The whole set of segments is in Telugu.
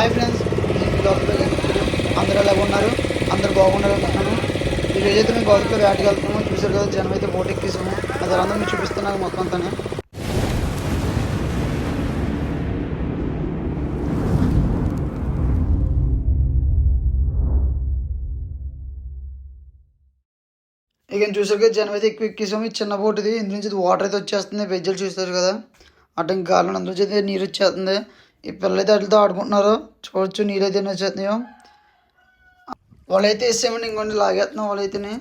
హాయ్ ఫ్రెండ్స్ నేను గౌతమ్ అందరూ ఎలా ఉన్నారు? అందరూ బాగున్నారు అనుకుంటున్నాను. ఈ రోజు అయితే మేము గౌతమ్లో వేటకి వెళ్తున్నాము చూసారు కదా జనం అయితే బోట్ ఎక్కిస్తాము అది అందరూ మీరు చూపిస్తున్నాను మొత్తం అంతా ఇక చూసారు కదా జనం అయితే ఎక్కువ ఎక్కేసాము. ఈ చిన్న బోట్ ఇది. ఇందు నుంచి వాటర్ అయితే వచ్చేస్తుంది. వెజ్జలు చూస్తారు కదా. అటు గాలి అందులో అయితే నీరు వచ్చేస్తుంది. ఈ పిల్లలు వాటితో ఆడుకుంటున్నారు. చూడొచ్చు నీళ్ళైతే అయితే ఎన్ని వచ్చేస్తున్నాయో. వాళ్ళైతే వేసేమండి ఇంకొంచెం లాగేస్తున్నాం వాళ్ళైతేనే.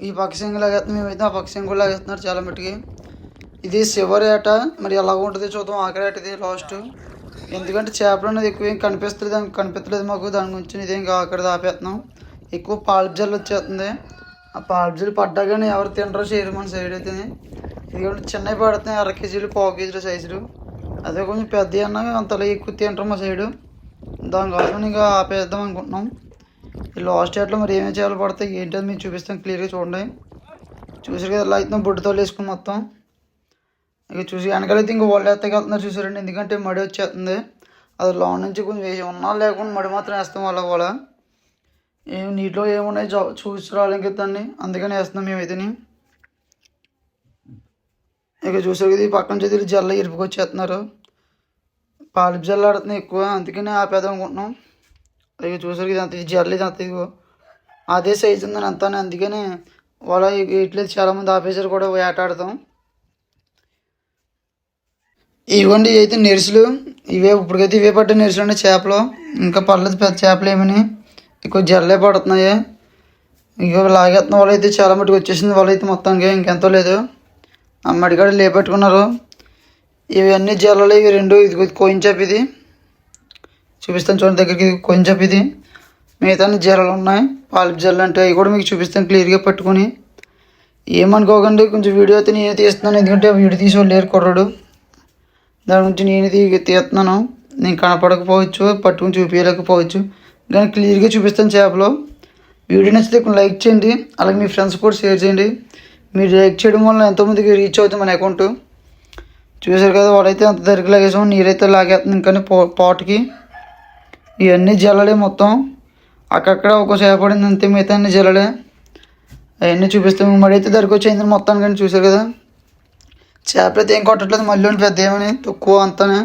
ఈ పక్క లాగేస్తున్నాం మేమైతే ఆ పక్క కూడా లాగేస్తున్నారు చాలా మట్టుకి. ఇది చివరి ఏట మరి ఎలా ఉంటుంది చూద్దాం. ఆఖరి ఇది లాస్ట్. ఎందుకంటే చేపలు అనేది ఎక్కువ ఏం కనిపిస్తుంది దానికి కనిపించలేదు మాకు. దాని గురించి ఇదేం అక్కడ ఆపేస్తున్నాం ఎక్కువ పాలజల్ వచ్చేస్తుంది. ఆ పాల్జల్ పడ్డా కానీ ఎవరు తినరో చేయరు మన సైడ్ అయితే ఎందుకంటే చిన్నవి పడుతున్నాయి. అర కేజీలు పావు కేజీలు సైజులు. అదే కొంచెం పెద్ద అన్నా అంతలో ఎక్కువ తింటాం మా సైడు దానికోసం ఇంకా ఆపేద్దాం అనుకుంటున్నాం. ఈ లాస్ట్ డేట్లో మరి ఏమేమి చేయాలి పడతాయి ఏంటి అది మేము చూపిస్తాం క్లియర్గా చూడండి. చూసారు కదా ఇలా అయితే బుడ్డతో తోలేసుకుని మొత్తం. ఇక చూసి వెనకాలైతే ఇంకా వాళ్ళు ఎత్తకి వెళ్తున్నారు చూసారండి ఎందుకంటే మడి వచ్చేస్తుంది. అది లోన్ నుంచి కొంచెం వేసి ఉన్నా లేకుండా మడి మాత్రం వేస్తాం వాళ్ళ వాళ్ళ ఏం నీటిలో ఏమున్నాయి చూ చూసి రాలేం అందుకని వేస్తున్నాం మేమైతేనే. ఇక చూసారు కదా ఈ పక్కన వీళ్ళు జల్ల ఇరుపుకొచ్చేస్తున్నారు పాలు జల్ల ఆడుతున్నాయి ఎక్కువ అందుకని ఆపేద్దాం అనుకుంటున్నాం. ఇక చూసారు ఇది అంత ఇది జల్ల ఇది అంత ఇదిగో. అదే సైజు ఉందని అంతానే అందుకని వాళ్ళ ఇట్లేదు చాలామంది ఆపేసారు కూడా వేటాడతాం. ఇవ్వండి అయితే నెరుసులు. ఇవే ఇప్పటికైతే ఇవే పడ్డ నెరుసులు అండి చేపలు. ఇంకా పర్లేదు పెద్ద చేపలు ఏమని. ఎక్కువ జల్లే పడుతున్నాయి. ఇక లాగేస్తున్న వాళ్ళు అయితే చాలా మటుకు వచ్చేసింది వాళ్ళు అయితే మొత్తానికి ఇంకెంతో లేదు. ఆ మడికాడ లేపెట్టుకున్నారు. ఇవన్నీ జల్లలు ఇవి రెండు ఇది కోయిన్ ఇది. చూపిస్తాను చూడండి దగ్గరికి ఇది ఇది. మిగతా జల్లలు ఉన్నాయి. పాలిప్ జల్లు అంటే అవి కూడా మీకు చూపిస్తాను క్లియర్గా పట్టుకొని. ఏమనుకోకండి కొంచెం వీడియో అయితే నేనే తీస్తున్నాను. ఎందుకంటే వీడియో తీసి లేరు కుర్రాడు. దాని గురించి నేను తీ తీస్తున్నాను. నేను కనపడకపోవచ్చు పట్టుకుని చూపించలేకపోవచ్చు. కానీ క్లియర్గా చూపిస్తాను చేపలో. వీడియో నచ్చితే కొంచెం లైక్ చేయండి. అలాగే మీ ఫ్రెండ్స్ కూడా షేర్ చేయండి. మీరు లైక్ చేయడం వల్ల ఎంతోమందికి రీచ్ అవుతుంది మన అకౌంట్ చూసారు కదా వాడైతే అంత దగ్గర లాగేసాము నీరైతే లాగేస్తుంది కానీ పో పాటుకి. ఇవన్నీ జల్లలే మొత్తం. అక్కడక్కడ ఒక చేప పడింది అంతే మిగతా అన్ని జల్లలే. అవన్నీ చూపిస్తాము. మడి అయితే దగ్గరకు వచ్చేయింది కానీ చూసారు కదా. చేపలు అయితే ఏం కొట్టట్లేదు మళ్ళీ పెద్ద ఏమని తక్కువ అంతానే.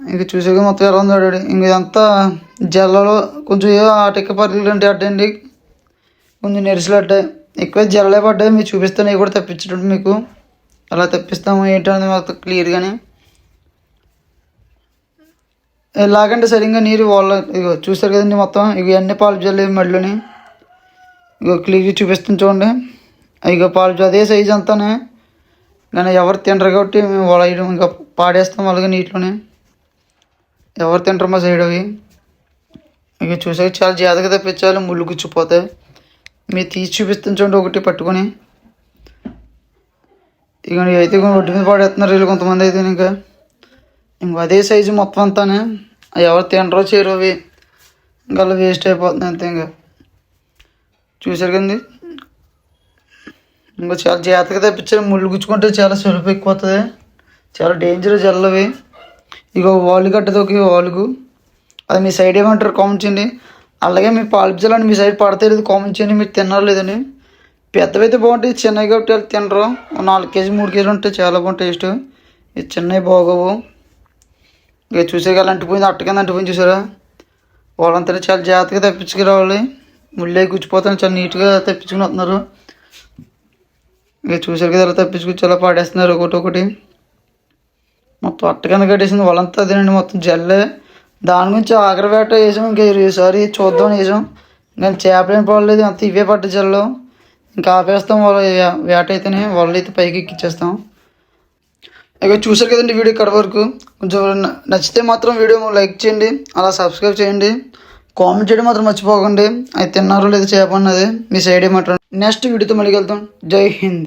ఇంక చూసాక మొత్తం ఎలా ఉందో ఆడాడు ఇంక ఇదంతా జల్లలో కొంచెం ఏ ఆటెక్క పర్లు అంటే అడ్డండి. కొంచెం నెరిసలు అడ్డాయి. ఎక్కువ జల్లే పడ్డాయి మీరు చూపిస్తాను కూడా తెప్పించేటట్టు మీకు. అలా తెప్పిస్తాము ఏంటనేది మొత్తం క్లియర్గానే. ఎలాగంటే సరిగ్గా నీరు వాళ్ళ ఇగో చూస్తారు కదండి మొత్తం. ఇక అన్ని పాలు జల్లేవి మళ్ళీని ఇగో క్లియర్గా చూపిస్తాను చూడండి. ఇగో పాలు అదే సైజ్ అంతానే. కానీ ఎవరు తినరు కాబట్టి మేము వాళ్ళ ఇంకా పాడేస్తాం అలాగే నీటిలోనే. ఎవరు తింటారు మా సైడ్ అవి. ఇక చూసాక చాలా జాగ్రత్తగా తెప్పించాలి ముళ్ళు గుచ్చిపోతాయి. మీరు తీసి చూపిస్తుంచండి ఒకటి పట్టుకొని. ఇక అయితే ఒడ్డు మీద పడేస్తున్నారు వీళ్ళు కొంతమంది అయితే ఇంకా. ఇంక అదే సైజు మొత్తం అంతానే. ఎవరు తినరో చేయరు అవి ఇంకా అలా వేస్ట్ అయిపోతుంది అంతే ఇంకా. చూసారు కదండి? ఇంకా చాలా జాగ్రత్తగా తెప్పించారు ముళ్ళు గుచ్చుకుంటే చాలా సులుపు ఎక్కువ చాలా డేంజర్ జల్లవి. ఇక వాళ్ళు ఒక వాళ్ళకు అది మీ సైడ్ ఏమంటారు? కామెంట్ చేయండి. అలాగే మీ పాలు మీ సైడ్ పడతలేదు కామన్ కామెంట్ చేయండి మీరు తిన్నారో లేదని. పెద్దవైతే బాగుంటాయి చిన్నవి కాబట్టి వాళ్ళు తినరు. నాలుగు కేజీ మూడు కేజీలు ఉంటాయి చాలా బాగుంటాయి టేస్ట్. ఇది చిన్నవి బాగోవు. ఇక చూసే అంటిపోయింది అట్ట కింద అంటిపోయింది చూసారా? వాళ్ళంతా చాలా జాగ్రత్తగా తెప్పించుకురావాలి ముళ్ళే కూర్చిపోతాను చాలా నీట్గా తప్పించుకుని వస్తున్నారు. ఇక చూసారు కదా అలా తప్పించుకొచ్చి చాలా పాడేస్తున్నారు ఒకటి ఒకటి. మొత్తం అట్ట కింద కట్టేసింది వాళ్ళంతా అదేనండి మొత్తం జల్లే. దాని గురించి ఆఖరి వేట వేసాం ఇంకా ఈసారి చూద్దాం వేసాం. ఇంకా చేపలేని పడలేదు అంత ఇవే పట్ట జల్లు. ఇంకా ఆపేస్తాం వాళ్ళ వేట అయితేనే వాళ్ళు అయితే పైకి ఎక్కిచ్చేస్తాం. ఇక చూసారు కదండి వీడియో ఇక్కడ వరకు. కొంచెం నచ్చితే మాత్రం వీడియో లైక్ చేయండి అలా సబ్స్క్రైబ్ చేయండి. కామెంట్ చేయడం మాత్రం మర్చిపోకండి. అది తిన్నారో లేదో చేప అన్నది మీ సైడ్ ఏమంటారు? నెక్స్ట్ వీడియోతో మళ్ళీ వెళ్తాం జై హింద్.